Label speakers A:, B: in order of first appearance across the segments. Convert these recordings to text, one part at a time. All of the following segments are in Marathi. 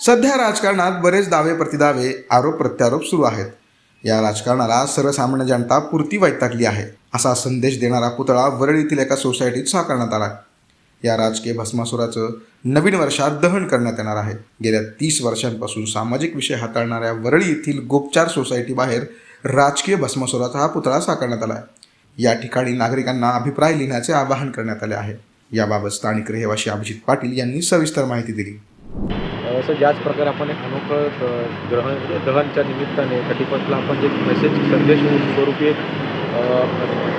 A: सध्या राजकारणात बरेच दावे प्रतिदावे आरोप प्रत्यारोप सुरू आहेत. या राजकारणाला सर्वसामान्य जनता पुरती वैतागली आहे असा संदेश देणारा पुतळा वरळीतील एका सोसायटीत साकारण्यात आला. या राजकीय भस्मासुराचं नवीन वर्षात दहन करण्यात येणार आहे. गेल्या तीस वर्षांपासून सामाजिक विषय हाताळणाऱ्या वरळी येथील गोपचार सोसायटीबाहेर राजकीय भस्मासुराचा हा पुतळा साकारण्यात आला आहे. या ठिकाणी नागरिकांना अभिप्राय लिहिण्याचे आवाहन करण्यात आले आहे. याबाबत स्थानिक रहिवाशी अभिजित पाटील यांनी सविस्तर माहिती दिली.
B: असं ज्याच प्रकारे आपण एक अनोखं ग्रहण ग्रहणच्या निमित्ताने कटिपतला आपण जे मेसेज संदेश स्वरूपी एक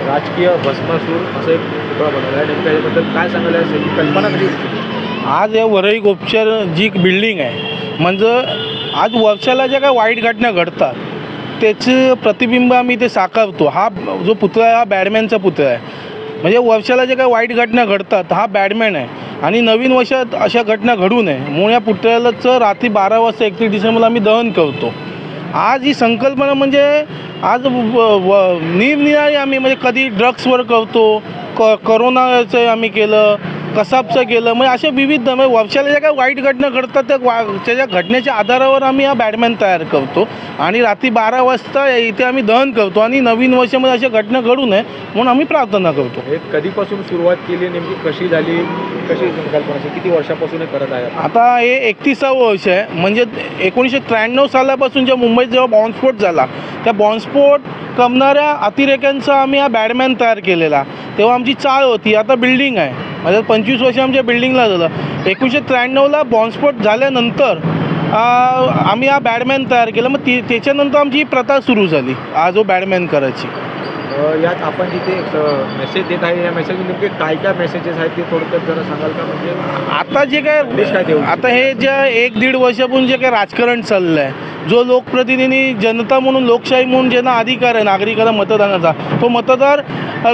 B: राजकीय भस्मासूर असं एक पुतळा बनवला आहे. नेमकं याच्याबद्दल काय सांगायला असेल कल्पना कशी
C: आज या वरई गोपचार जी बिल्डिंग आहे म्हणजे आज वर्षाला ज्या काय वाईट घटना घडतात त्याचं प्रतिबिंब आम्ही ते साकारतो. हा जो पुतळा आहे हा बॅडमॅनचा पुतळा आहे. म्हणजे वर्षाला ज्या काही वाईट घटना घडतात हा बॅडमॅन आहे. आणि नवीन वर्षात अशा घटना घडू नये. म्हणून या पुतळ्याचं रात्री बारा वाजता एकतीस डिसेंबरला आम्ही दहन करतो. आज ही संकल्पना म्हणजे आज व- निरनिराळी आम्ही म्हणजे कधी ड्रग्सवर करतो क करोनाचं आम्ही केलं कसाबचं केलं म्हणजे असे विविध म्हणजे वर्षाला ज्या काही वाईट घटना घडतात त्या वा त्याच्या घटनेच्या आधारावर आम्ही हा बॅडमॅन तयार करतो. आणि रात्री बारा वाजता इथे आम्ही दहन करतो. आणि नवीन वर्षामध्ये अशा घटना घडू नये म्हणून आम्ही प्रार्थना करतो.
B: हे कधीपासून सुरुवात केली नेमकी कशी झाली? कशी संकल्पना किती वर्षापासून हे करत आहे?
C: आता हे एकतीसावं वर्ष आहे. म्हणजे एकोणीसशे त्र्याण्णव सालापासून जेव्हा मुंबईत जेव्हा बॉम्बस्फोट झाला त्या बॉम्बस्फोट करणाऱ्या अतिरेक्यांचा आम्ही हा बॅडमॅन तयार केलेला. तेव्हा आमची चाळ होती. आता बिल्डिंग आहे. म्हणजे पंचवीस वर्ष आमच्या बिल्डिंगला झालं. एकोणीसशे त्र्याण्णवला बॉम्बस्फोट झाल्यानंतर आम्ही हा बॅडमॅन तयार केला. मग ती त्याच्यानंतर आमची ही प्रथा सुरू झाली. हा जो बॅडमॅन करायची.
B: यात आपण जिथे मेसेज देत आहे. या मेसेज नेमके काय काय मेसेजेस आहेत ते थोडक्यात जरा सांगाल का? म्हणजे
C: आता जे
B: काय
C: काय
B: देऊ?
C: आता हे जे एक दीड वर्षापासून जे काय राजकारण चाललं आहे जो लोकप्रतिनिधी जनता म्हणून लोकशाही म्हणून ज्यांना अधिकार आहे नागरिकांना मतदानाचा तो मतदार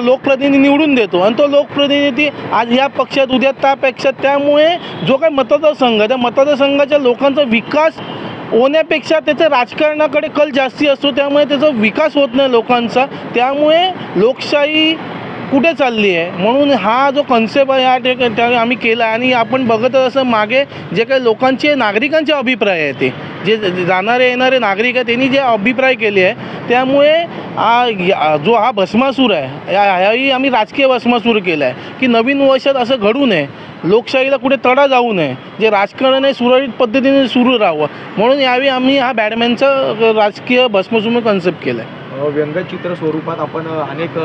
C: लोकप्रतिनिधी निवडून देतो. आणि तो लोकप्रतिनिधी आज ह्या पक्षात उद्या त्या पक्षात त्यामुळे जो काही मतदारसंघ आहे त्या मतदारसंघाच्या लोकांचा विकास होण्यापेक्षा त्याचं राजकारणाकडे कल जास्ती असतो. त्यामुळे त्याचा विकास होत नाही लोकांचा. त्यामुळे लोकशाही कुठे चालली आहे? म्हणून हा जो कन्सेप्ट आहे हा ठिकाणी आम्ही केला आणि आपण बघत असं मागे जे काही लोकांचे नागरिकांचे अभिप्राय आहे ते. जे जाणारे येणारे नागरिक आहे त्यांनी जे अभिप्राय केले आहे त्यामुळे हा या- जो हा भस्मासूर आहे या- ह्याही आम्ही राजकीय भस्मासूर केला आहे की नवीन वर्षात असं घडू नये. लोकशाहीला कुठे तडा जाऊ नये. जे राजकारण आहे सुरळीत पद्धतीने सुरू राहावं. म्हणून यावेळी आम्ही हा बॅडमॅनचा राजकीय भस्मसूर कन्सेप्ट केला आहे
B: व्यंगचित्र स्वरूपात आपण अनेक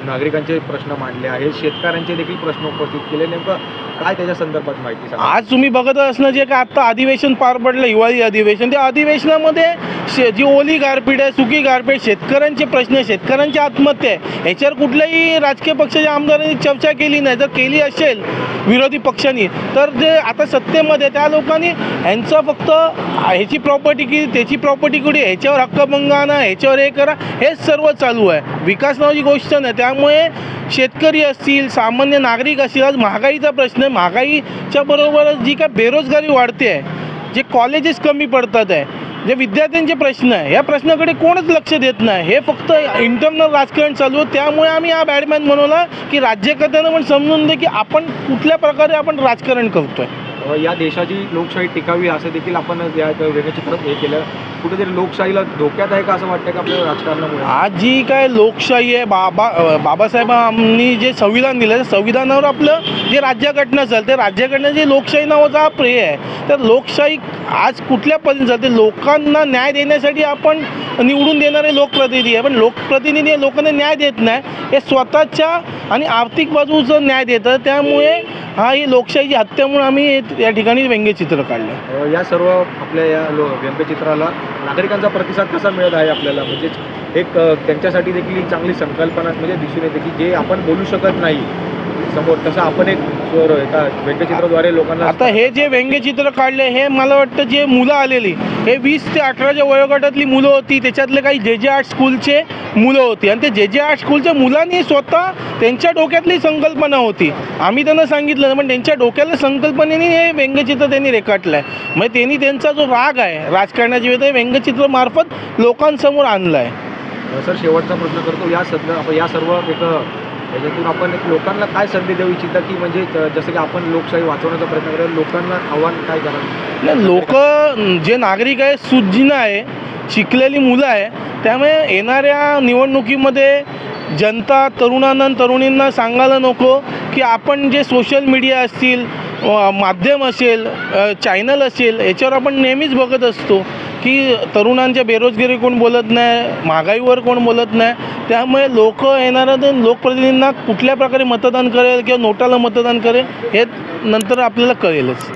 B: नागरिकांचे प्रश्न मांडले आहेत. शेतकऱ्यांचे देखील प्रश्न उपस्थित केले. नेमकं काय त्याच्या संदर्भात माहिती सांगा?
C: आज तुम्ही बघत असणं जे काय आत्ता अधिवेशन पार पडलं हिवाळी अधिवेशन त्या अधिवेशनामध्ये शे जी ओली गारपीट आहे सुकी गारपीट शेतकऱ्यांचे प्रश्न आहे शेतकऱ्यांची आत्महत्या आहे ह्याच्यावर कुठल्याही राजकीय पक्षाच्या आमदारांनी चर्चा केली नाही. जर केली असेल विरोधी पक्षांनी तर जे आता सत्तेमध्ये त्या लोकांनी ह्यांचं फक्त ह्याची प्रॉपर्टी की त्याची प्रॉपर्टी कुठे ह्याच्यावर हक्कभंग आणा ह्याच्यावर हे करा हेच सर्व चालू आहे. विकास नावाची गोष्ट नाही. त्यामुळे शेतकरी असतील सामान्य नागरिक असतील आज महागाईचा प्रश्न आहे. महागाईच्या बरोबरच जी काय बेरोजगारी वाढते आहे जे कॉलेजेस कमी पडतात आहे जे विद्यार्थ्यांचे प्रश्न आहे या प्रश्नाकडे कोणच लक्ष देत नाही. हे फक्त इंटरनल राजकारण चालू आहे. त्यामुळे आम्ही हा बॅडमॅन बनवला की राज्यकर्त्यांना पण समजून दे की आपण कुठल्या प्रकारे आपण राजकारण करतो
B: आहे या देशाची लोकशाही टिकावी असं देखील आपण या व्यंगचित्रात हे केलं. कुठेतरी लोकशाहीला धोक्यात आहे का असं वाटतं का आपल्या राजकारणामुळे?
C: आज जी काय लोकशाही आहे बाबा बाबासाहेबांनी जे संविधान दिलं त्या संविधानावर आपलं जे राज्यघटना चालते राज्यघटना जे लोकशाही नावाचा हा प्रेय आहे तर लोकशाही आज कुठल्या पद्धतीने चालते? लोकांना न्याय देण्यासाठी आपण निवडून देणारे लोकप्रतिनिधी आहे. पण लोकप्रतिनिधी लोकांना न्याय देत नाही हे स्वतःच्या आणि आर्थिक बाजूचं न्याय देतं त्यामुळे हा ही लोकशाहीची हत्या म्हणून आम्ही या ठिकाणी व्यंग्यचित्र काढलं.
B: अ, या सर्व आपल्या या लो व्यंगचित्राला नागरिकांचा प्रतिसाद कसा मिळत आहे आपल्याला? म्हणजेच एक अ, त्यांच्यासाठी देखील एक चांगली संकल्पना म्हणजे दिसून येते की जे आपण बोलू शकत नाही समोर. तसं आपण एक स्वर एका व्यंगचित्राद्वारे लोकांना
C: आता हे जे व्यंग्यचित्र काढले हे मला वाटतं जे मुलं आलेली हे वीस ते अठराच्या वयोगटातली मुलं होती. त्याच्यातले काही जे जे आर्ट स्कूलचे मुलं होती. आणि ते जे जे आर्ट स्कूलच्या मुलांनी स्वतः त्यांच्या डोक्यातली संकल्पना होती. आम्ही त्यांना सांगितलं पण त्यांच्या डोक्यातल्या संकल्पनेने हे व्यंग्यचित्र त्यांनी रेखाटलं आहे म्हणजे त्यांनी त्यांचा जो राग आहे राजकारणाची वेळ व्यंग्यचित्र मार्फत लोकांसमोर आणला आहे
B: सर शेवटचा प्रश्न करतो. या सध्या या सर्व एक त्याच्यातून आपण एक लोकांना काय संधी देऊ इच्छिता की म्हणजे जसं की आपण लोकशाही वाचवण्याचा प्रयत्न करा लोकांना आव्हान काय करावं
C: नाही लोक जे नागरिक आहे सुज्ञ आहे शिकलेली मुलं आहे त्यामुळे येणाऱ्या निवडणुकीमध्ये जनता तरुणांना तरुणींना सांगायला नको की आपण जे सोशल मीडिया असतील माध्यम असेल चॅनल असेल याच्यावर आपण नेहमीच बघत असतो की तरुणांच्या बेरोजगारी कोण बोलत नाही महागाईवर कोण बोलत नाही. त्यामुळे लोक येणाऱ्या तर लोकप्रतिनिधींना कुठल्या प्रकारे मतदान करेल किंवा नोटाला मतदान करेल हे नंतर आपल्याला कळेलच.